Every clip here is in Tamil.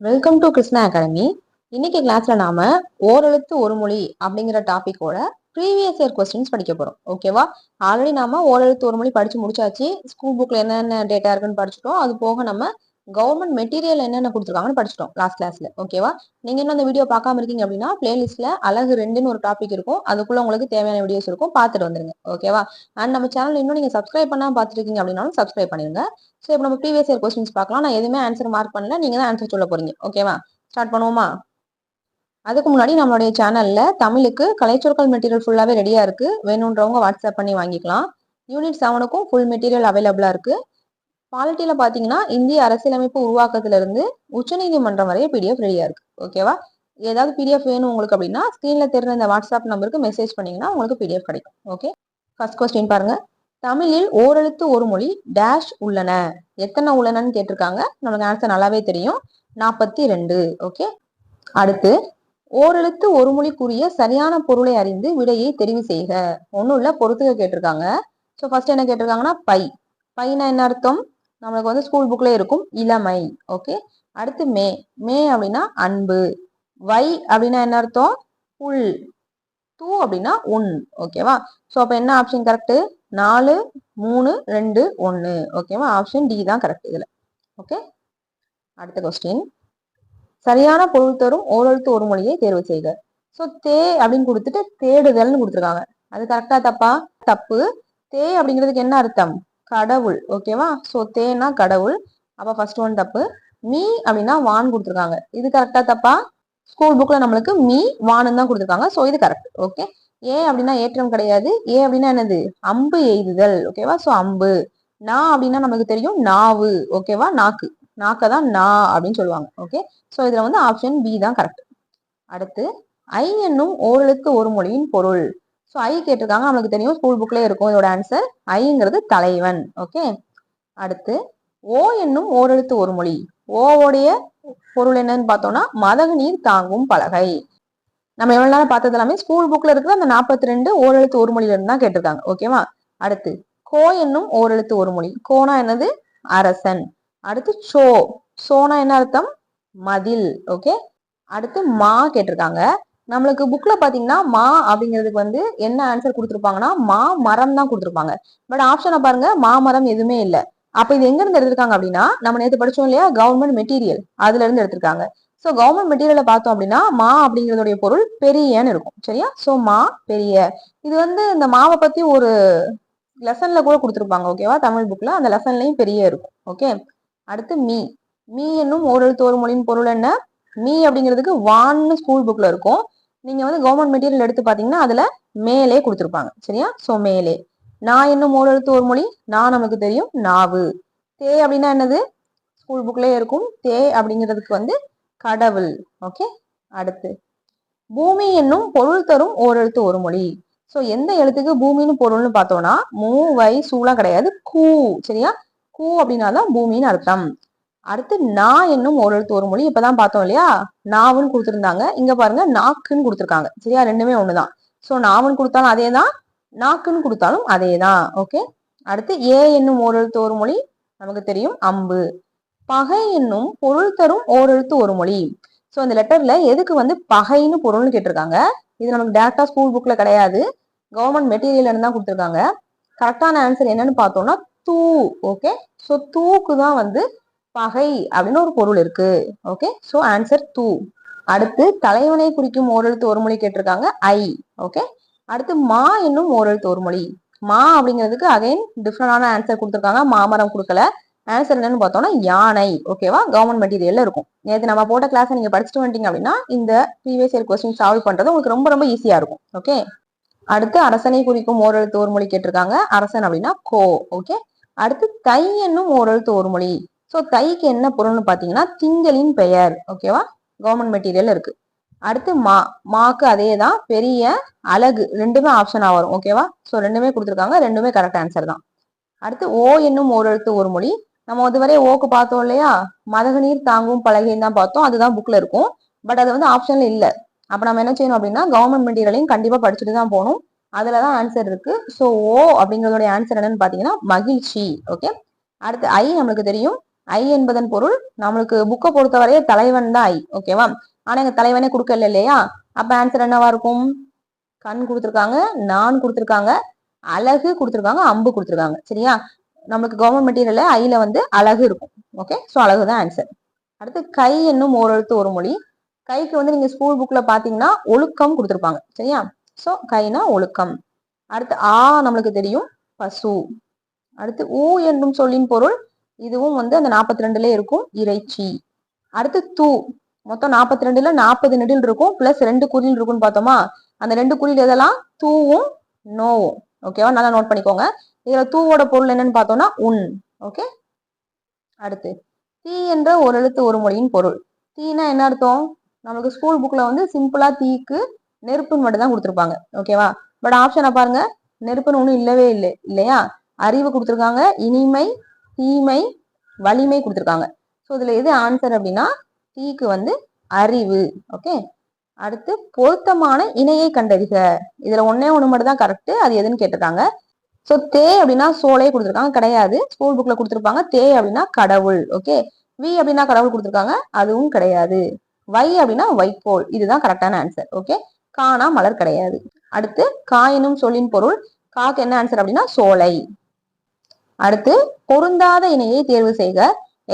வெல்கம் டு கிருஷ்ணா அகாடமி இன்னைக்கு கிளாஸ்ல நாம ஓரெழுத்து ஒரு மொழி அப்படிங்கிற டாபிக்கோட ப்ரீவியஸ் இயர் கொஸ்டின்ஸ் படிக்க போறோம். ஓகேவா ஆல்ரெடி நாம ஓரெழுத்து ஒரு மொழி படிச்சு முடிச்சாச்சு. ஸ்கூல் புக்ல என்னென்ன டேட்டா இருக்குன்னு படிச்சிட்டோம். அது போக நம்ம கவர்மெண்ட் மெட்டீரியல் என்னென்ன கொடுத்துருக்காங்கன்னு படிச்சிட்டோம் லாஸ்ட் கிளாஸ்ல ஓகேவா நீங்க இன்னும் அந்த வீடியோ பார்க்காம இருக்கீங்க அப்படின்னா பிளேலிஸ்ட்ல அழகு ரெண்டுன்னு ஒரு டாபிக் இருக்கும். அதுக்குள்ள உங்களுக்கு தேவையான வீடியோஸ் இருக்கும். பார்த்துட்டு வந்துருங்க. ஓகேவா அண்ட் நம்ம சேனல் இன்னும் நீங்க சப்ஸ்கிரைப் பண்ணாம பார்த்துருக்கீங்க அப்படின்னாலும் சப்ஸ்கிரைப் பண்ணிருங்க. ஸோ இப்போ நம்ம ப்ரீவியஸ் இயர் கொஸ்டின்ஸ் பார்க்கலாம். நான் எதுவுமே ஆன்சர் மார்க் பண்ணல. நீங்க தான் ஆன்சர் சொல்ல போறீங்க. ஓகேவா ஸ்டார்ட் பண்ணுவோமா? அதுக்கு முன்னாடி நம்மளுடைய சேனல்ல தமிழுக்கு கலைச்சொற்கள் மெட்டீரியல் ஃபுல்லாவே ரெடியா இருக்கு. வேணுன்றவங்க வாட்ஸ்அப் பண்ணி வாங்கிக்கலாம். யூனிட் செவனுக்கும் ஃபுல் மெட்டீரியல் அவைலபிளா இருக்கு. பாலிட்டியில் பார்த்தீங்கன்னா இந்திய அரசியலமைப்பு உருவாக்கத்திலிருந்து உச்சநீதிமன்றம் வரைய பிடிஎஃப் ரெடியாக இருக்குது ஓகேவா ஏதாவது பிடிஎஃப் வேணும் உங்களுக்கு அப்படின்னா ஸ்க்ரீனில் தெரிஞ்ச இந்த வாட்ஸ்அப் நம்பருக்கு மெசேஜ் பண்ணிங்கன்னா உங்களுக்கு பிடிஎஃப் கிடைக்கும். ஓகே ஃபர்ஸ்ட் கொஸ்டின் பாருங்கள் தமிழில் ஓரெழுத்து ஒரு மொழி டேஷ் உள்ளன. எத்தனை உள்ளனன்னு கேட்டிருக்காங்க. நமக்கு ஆன்சர் நல்லாவே தெரியும். நாற்பத்தி ரெண்டு ஓகே அடுத்து ஓரெழுத்து ஒரு மொழிக்குரிய சரியான பொருளை அறிந்து விடையை தெரிவு செய்க. ஒன்றும் இல்லை பொறுத்துக்க கேட்டிருக்காங்க. ஸோ ஃபர்ஸ்ட் என்ன கேட்டிருக்காங்கன்னா பை. பைனா என்ன அர்த்தம்? நம்மளுக்கு வந்து ஸ்கூல் புக்ல இருக்கும் இளமை ஓகே அடுத்து மே. மே அப்படின்னா அன்பு. வை அப்படின்னா என்ன அர்த்தம்? புல். டூ அப்படின்னா ஒன் ஓகேவா ஸோ அப்போ என்ன ஆப்ஷன் கரெக்ட் நாலு மூணு ரெண்டு ஒன்று ஓகேவா ஆப்ஷன் டி தான் கரெக்ட் இதில் ஓகே அடுத்த கொஸ்டின் சரியான பொருள் தரும் ஓரெழுத்து ஒரு மொழியை தேர்வு செய்க. ஸோ தே அப்படின்னு கொடுத்துட்டு தேடுதல்னு கொடுத்துருக்காங்க. அது கரெக்டா தப்பா? தப்பு. தே அப்படிங்கிறதுக்கு என்ன அர்த்தம்? கடவுள் ஓகேவா ஸோ தேனா கடவுள். அப்போ ஃபர்ஸ்ட் ஒன் தப்பு. மீ அப்படின்னா வான் கொடுத்துருக்காங்க. இது கரெக்டா தப்பா? ஸ்கூல் புக்ல நம்மளுக்கு மீ வான்னு தான் கொடுத்துருக்காங்க. ஸோ இது கரெக்ட் ஓகே ஏ அப்படின்னா ஏற்றம் கிடையாது. ஏ அப்படின்னா என்னது? அம்பு எய்துதல் ஓகேவா ஸோ அம்பு. நா அப்படின்னா நமக்கு தெரியும் நாவு ஓகேவா நாக்கு. நாக்கை தான் நா அப்படின்னு சொல்லுவாங்க ஓகே ஸோ இதில் வந்து ஆப்ஷன் பி தான் கரெக்ட் அடுத்து ஐ என்னும் ஓரெழுத்து ஒரு மொழியின் பொருள். ஸோ ஐ கேட்டிருக்காங்க. நம்மளுக்கு தெரியும். ஸ்கூல் புக்லேயே இருக்கும் இதோட ஆன்சர் ஐங்கிறது தலைவன். ஓகே அடுத்து ஓ என்னும் ஓரெழுத்து ஒரு மொழி. ஓவோடைய பொருள் என்னன்னு பார்த்தோம்னா மதகு நீர் தாங்கும் பலகை. நம்ம எவ்வளவு நேரம் பார்த்தது எல்லாமே? ஸ்கூல் புக்ல இருக்கிற அந்த நாற்பத்தி ரெண்டு ஓரெழுத்து ஒரு மொழியில இருந்து தான் கேட்டிருக்காங்க. ஓகேவா அடுத்து கோ என்னும் ஓரெழுத்து ஒரு மொழி. கோனா என்னது? அரசன். அடுத்து சோ. சோனா என்ன அர்த்தம்? மதில். ஓகே அடுத்து மா கேட்டிருக்காங்க. நம்மளுக்கு புக்ல பாத்தீங்கன்னா மா அப்படிங்கிறதுக்கு வந்து என்ன ஆன்சர் கொடுத்துருப்பாங்கன்னா மா மரம் தான் கொடுத்துருப்பாங்க. பட் ஆப்ஷனை பாருங்க மா மரம் எதுவுமே இல்லை. அப்ப இது எங்க இருந்து எடுத்திருக்காங்க அப்படின்னா நம்ம நேற்று படிச்சோம் இல்லையா கவர்மெண்ட் மெட்டீரியல் அதுல இருந்து எடுத்திருக்காங்க. ஸோ கவர்மெண்ட் மெட்டீரியலை பார்த்தோம் அப்படின்னா மா அப்படிங்கிறதுடைய பொருள் பெரியன்னு இருக்கும். சரியா? ஸோ மா பெரிய. இது வந்து இந்த மாவை பத்தி ஒரு லெசன்ல கூட கொடுத்துருப்பாங்க ஓகேவா தமிழ் புக்ல அந்த லெசன்லயும் பெரிய இருக்கும் ஓகே அடுத்து மீ மீ என்னும் ஓரெழுத்து ஒரு மொழியின் பொருள் என்ன? மீ அப்படிங்கிறதுக்கு வான்னு ஸ்கூல் புக்ல இருக்கும். நீங்க வந்து கவர்மெண்ட் மெட்டீரியல் எடுத்து பாத்தீங்கன்னா அதுல மேலே கொடுத்துருப்பாங்க. சரியா? ஸோ மேலே. நான் என்னும் ஓரெழுத்து ஒரு மொழி நான் நமக்கு தெரியும் நாவு. தே அப்படின்னா என்னது? ஸ்கூல் புக்லேயே இருக்கும். தே அப்படிங்கிறதுக்கு வந்து கடவுள். ஓகே அடுத்து. பூமி என்னும் பொருள் தரும் ஓரெழுத்து ஒரு மொழி. ஸோ எந்த எழுத்துக்கு பூமின்னு பொருள்னு பார்த்தோம்னா மூ வை சூலாம் கிடையாது. கூ. சரியா? கூ அப்படின்னா தான் பூமின்னு அர்த்தம். அடுத்து நா என்னும் ஒரு எழுத்து ஒரு மொழி இப்பதான் பார்த்தோம் இல்லையா? நாவுன்னு கொடுத்துருந்தாங்க. இங்க பாருங்க நாக்குன்னு கொடுத்துருக்காங்க. சரியா? ரெண்டுமே ஒண்ணுதான். ஸோ நாவுன்னு கொடுத்தாலும் அதே தான் நாக்குன்னு கொடுத்தாலும் அதே தான் ஓகே அடுத்து ஏ என்னும் ஒரு எழுத்து ஒரு மொழி. நமக்கு தெரியும் அம்பு. பகை என்னும் பொருள் தரும் ஓரெழுத்து ஒரு மொழி. ஸோ அந்த லெட்டர்ல எதுக்கு வந்து பகைன்னு பொருள்னு கேட்டிருக்காங்க? இது நமக்கு டேரக்டா ஸ்கூல் புக்ல கிடையாது. கவர்மெண்ட் மெட்டீரியல் தான் கொடுத்துருக்காங்க. கரெக்டான ஆன்சர் என்னன்னு பார்த்தோம்னா தூ. ஓகே ஸோ தூக்கு தான் வந்து பகை அப்படின்னு ஒரு பொருள் இருக்கு. ஓகே ஸோ ஆன்சர் தூ அடுத்து தலைவனை குறிக்கும் ஓரெழுத்து ஒரு மொழி கேட்டிருக்காங்க. ஐ. ஓகே அடுத்து மா என்னும் ஓரெழுத்து ஒரு மொழி. மா அப்படிங்கிறதுக்கு அகைன் டிஃப்ரெண்டான ஆன்சர் கொடுத்துருக்காங்க. மாமரம் கொடுக்கல. ஆன்சர் என்னன்னு பார்த்தோம்னா யானை. ஓகேவா கவர்மெண்ட் மெட்டீரியல்ல இருக்கும். நேற்று நம்ம போட்ட கிளாஸ் நீங்க படிச்சுட்டு வந்துட்டீங்க அப்படின்னா இந்த ப்ரீவியஸ் இயர் கொஸ்டின் சால்வ் பண்றது உங்களுக்கு ரொம்ப ரொம்ப ஈஸியா இருக்கும். ஓகே அடுத்து அரசனை குறிக்கும் ஓரெழுத்து ஒரு மொழி கேட்டிருக்காங்க. அரசன் அப்படின்னா கோ. ஓகே அடுத்து தை என்னும் ஓரெழுத்து ஒரு மொழி. ஸோ தைக்கு என்ன பொருள்னு பார்த்தீங்கன்னா திங்களின் பெயர் ஓகேவா கவர்மெண்ட் மெட்டீரியல் இருக்கு. அடுத்து மா மாக்கு அதே தான் பெரிய அழகு ரெண்டுமே ஆப்ஷனாக வரும் ஓகேவா ஸோ ரெண்டுமே கொடுத்துருக்காங்க ரெண்டுமே கரெக்ட் ஆன்சர் தான். அடுத்து ஓ என்னும் ஓரெழுத்து ஒரு மொழி. நம்ம இதுவரை ஓக்கு பார்த்தோம் இல்லையா? மதகு நீர் தாங்கும் பலகைன்னு தான் பார்த்தோம் அதுதான் புக்கில் இருக்கும். பட் அது வந்து ஆப்ஷன்ல இல்லை. அப்ப நம்ம என்ன செய்யணும் அப்படின்னா கவர்மெண்ட் மெட்டீரியலையும் கண்டிப்பா படிச்சுட்டு தான் போகணும். அதுலதான் ஆன்சர் இருக்கு. ஸோ ஓ அப்படிங்கறதோட ஆன்சர் என்னன்னு பாத்தீங்கன்னா மகிழ்ச்சி ஓகே அடுத்து ஐ நம்மளுக்கு தெரியும். ஐ என்பதன் பொருள் நம்மளுக்கு புக்கை பொறுத்தவரைய தலைவன் தான் ஐ ஓகேவா ஆனா எங்க தலைவனே கொடுக்கல இல்லையா? அப்ப ஆன்சர் என்னவா இருக்கும்? கண் கொடுத்துருக்காங்க நான் கொடுத்துருக்காங்க அழகு கொடுத்துருக்காங்க அம்பு கொடுத்துருக்காங்க சரியா? நம்மளுக்கு கவர்மெண்ட் மெட்டீரியல்ல ஐல வந்து அழகு இருக்கும் ஓகே ஸோ அழகு தான் ஆன்சர் அடுத்து கை என்னும் ஓரெழுத்து ஒரு மொழி. கைக்கு வந்து நீங்க ஸ்கூல் புக்ல பாத்தீங்கன்னா ஒழுக்கம் கொடுத்துருப்பாங்க சரியா? ஸோ கைனா ஒழுக்கம். அடுத்து ஆ நம்மளுக்கு தெரியும் பசு. அடுத்து ஊ என்னும் சொல்லின் பொருள் இதுவும் வந்து அந்த நாற்பத்தி ரெண்டுல இருக்கும். இறைச்சி. அடுத்து தூ. மொத்தம் நாற்பத்தி ரெண்டுல நாற்பது நெடில் இருக்கும். பிளஸ் ரெண்டு குறில் இருக்கும்னு பார்த்தோமா? அந்த ரெண்டு குறில் எதெல்லாம்? தூவும் நோவும். ஓகேவா நல்லா நோட் பண்ணிக்கோங்க. இதுல தூவோட பொருள் என்னன்னு பார்த்தோம்னா உன் ஓகே அடுத்து. தீ என்ற ஒரு எழுத்து ஒரு மொழியின் பொருள். தீனா என்ன அர்த்தம்? நமக்கு ஸ்கூல் புக்ல வந்து சிம்பிளா தீக்கு நெருப்புன்னு மட்டும் தான் கொடுத்துருப்பாங்க. ஓகேவா பட் ஆப்ஷனை பாருங்க. நெருப்புன்னு ஒன்றும் இல்லவே இல்லை. இல்லையா? அறிவு கொடுத்துருக்காங்க. இனிமை தீமை வலிமை கொடுத்துருக்காங்க. ஸோ இதில் எது ஆன்சர் அப்படின்னா தீக்கு வந்து அறிவு. ஓகே அடுத்து பொருத்தமான இணையை கண்டறிக. இதில் ஒன்னே ஒன்று மட்டும் தான் கரெக்டு அது எதுன்னு கேட்டிருக்காங்க. ஸோ தே அப்படின்னா சோலையே கொடுத்துருக்காங்க. கிடையாது. ஸ்கூல் புக்கில் கொடுத்துருப்பாங்க. தே அப்படின்னா கடவுள். ஓகே வி அப்படின்னா கடவுள் கொடுத்துருக்காங்க. அதுவும் கிடையாது. வை அப்படின்னா வைக்கோல். இதுதான் கரெக்டான ஆன்சர் ஓகே காணா மலர் கிடையாது. அடுத்து காயினும் சொல்லின் பொருள். காக்கு என்ன ஆன்சர் அப்படின்னா சோலை. அடுத்து பொருந்தாத இணையை தேர்வு செய்க.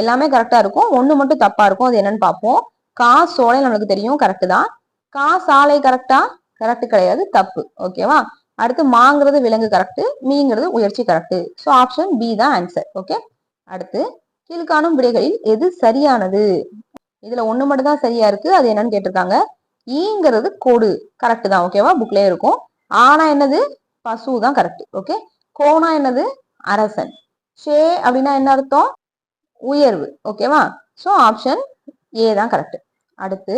எல்லாமே கரெக்டா இருக்கும். ஒண்ணு மட்டும் தப்பா இருக்கும். அது என்னன்னு பார்ப்போம். கா சோலை நம்மளுக்கு தெரியும். கரெக்டு தான். கா சாலை கரெக்டா கரெக்ட் கிடையாது. தப்பு. ஓகேவா அடுத்து மாங்கிறது விலங்கு கரெக்டு மீங்கிறது உயர்ச்சி கரெக்டு ஸோ ஆப்ஷன் பி தான் ஆன்சர் ஓகே அடுத்து கீழ்காணும் விடைகளில் எது சரியானது? இதுல ஒண்ணு மட்டும் தான் சரியா இருக்கு. அது என்னன்னு கேட்டிருக்காங்க. ஈங்கிறது கொடு. கரெக்டு தான். ஓகேவா புக்லயே இருக்கும். ஆனா என்னது? பசு தான் கரெக்ட் ஓகே கோனா என்னது? அரசன். ஷே அப்படின்னா என்ன அர்த்தம்? உயர்வு. ஓகேவா ஸோ ஆப்ஷன் ஏ தான் கரெக்ட் அடுத்து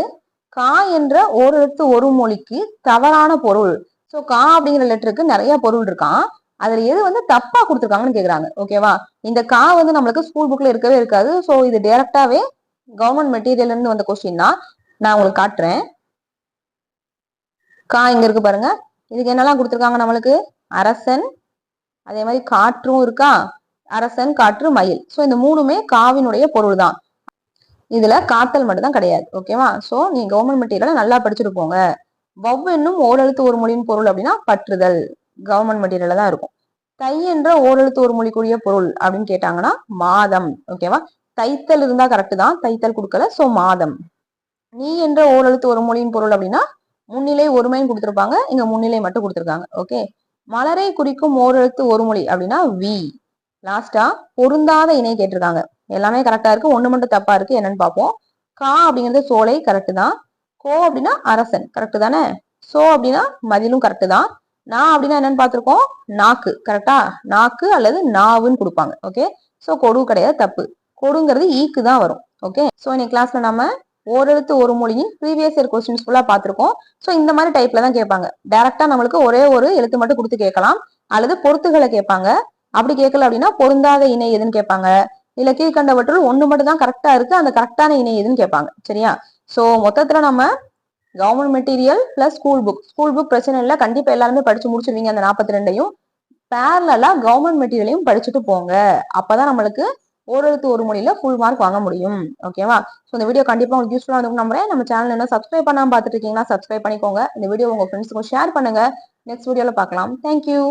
கா என்ற ஒரு எழுத்து ஒரு மொழிக்கு தவறான பொருள். ஸோ கா அப்படிங்கிற லெட்டருக்கு நிறைய பொருள் இருக்கான் அதுல எது வந்து தப்பா கொடுத்துருக்காங்கன்னு கேக்குறாங்க. ஓகேவா இந்த கா வந்து நம்மளுக்கு ஸ்கூல் புக்ல இருக்கவே இருக்காது. ஸோ இது டைரக்டாவே கவர்மெண்ட் மெட்டீரியல் இருந்து வந்த கொஸ்டின் தான். நான் உங்களுக்கு காட்டுறேன். கா இங்க இருக்கு பாருங்க. இதுக்கு என்னெல்லாம் கொடுத்துருக்காங்க நம்மளுக்கு? அரசன் அதே மாதிரி காற்றும் இருக்கா? அரசன் காற்று மயில். ஸோ இந்த மூணுமே காவினுடைய பொருள் தான் இதுல காத்தல் மட்டும் தான் கிடையாது ஓகேவா சோ நீங்க கவர்மெண்ட் மெட்டீரியலை நல்லா படிச்சுட்டு போங்க. வவ் என்னும் ஓரெழுத்து ஒரு மொழியின் பொருள் அப்படின்னா பற்றுதல். கவர்மெண்ட் மெட்டீரியல்ல தான் இருக்கும். தை என்ற ஓரெழுத்து ஒரு மொழிக்குரிய பொருள் அப்படின்னு கேட்டாங்கன்னா மாதம். ஓகேவா தைத்தல் இருந்தா கரெக்ட் தான். தைத்தல் கொடுக்கல சோ மாதம். நீ என்ற ஓரெழுத்து ஒரு மொழியின் பொருள் அப்படின்னா முன்னிலை ஒருமைன்னு கொடுத்துருப்பாங்க. இங்க முன்னிலை மட்டும் கொடுத்துருக்காங்க. ஓகே மலரை குறிக்கும் ஓரெழுத்து ஒரு மொழி அப்படின்னா வி. லாஸ்டா பொருந்தாத இணை கேட்டிருக்காங்க. எல்லாமே கரெக்டா இருக்கு. ஒண்ணு மட்டும் தப்பா இருக்கு. என்னன்னு பார்ப்போம். கா அப்படிங்கிறது சோலை கரெக்டு தான். கோ அப்படின்னா அரசன் கரெக்டு தானே? சோ அப்படின்னா மதிலும் கரெக்டு தான். நான் அப்படின்னா என்னன்னு பார்த்துருக்கோம்? நாக்கு கரெக்டா நாக்கு அல்லது நாவுன்னு கொடுப்பாங்க. ஓகே சோ கொடு கிடையாது தப்பு. கொடுங்கிறது ஈக்கு தான் வரும். ஓகே சோ இன்னைக்கு கிளாஸ்ல நம்ம ஓரெழுத்து ஒரு மொழியின் ப்ரீவியஸ் இயர் கொஸ்டின்ஸ் ஃபுல்லா பார்த்துருக்கோம். ஸோ இந்த மாதிரி டைப்ல தான் கேட்பாங்க. டேரக்டா நம்மளுக்கு ஒரே ஒரு எழுத்து மட்டும் கொடுத்து கேட்கலாம். அல்லது பொருத்துகளை கேட்பாங்க. அப்படி கேட்கல அப்படின்னா பொருந்தாத இணை எதுன்னு கேட்பாங்க. இல்ல கீழ்கண்டவற்றுள் ஒண்ணு மட்டும் தான் கரெக்டா இருக்கு. அந்த கரெக்டான இணை எதுன்னு கேட்பாங்க. சரியா? சோ மொத்தத்துல நம்ம government material plus school book school book பிரச்சனை இல்லை. கண்டிப்பா எல்லாருமே படிச்சு முடிச்சிருவீங்க அந்த நாற்பத்தி ரெண்டையும். பேரலா கவர்மெண்ட் மெட்டீரியலையும் படிச்சுட்டு போங்க. அப்பதான் நம்மளுக்கு ஒரு எழுத்து ஒரு மொழியில ஃபுல் மார்க் வாங்க முடியும். ஓகேவா ஸோ இந்த வீடியோ கண்டிப்பாக உங்களுக்கு யூஸ்ஃபுல்லாக இருக்கும் நம்புறேன். நம்ம சேனல் என்ன சப்ஸ்கிரைப் பண்ணாமல் பார்த்துட்டு இருக்கீங்கன்னா சப்ஸ்கிரைப் பண்ணிக்கோங்க. இந்த வீடியோ உங்கள் ஃப்ரெண்ட்ஸுக்கும் ஷேர் பண்ணுங்க. நெக்ஸ்ட் வீடியோவில் பார்க்கலாம். தேங்க்யூ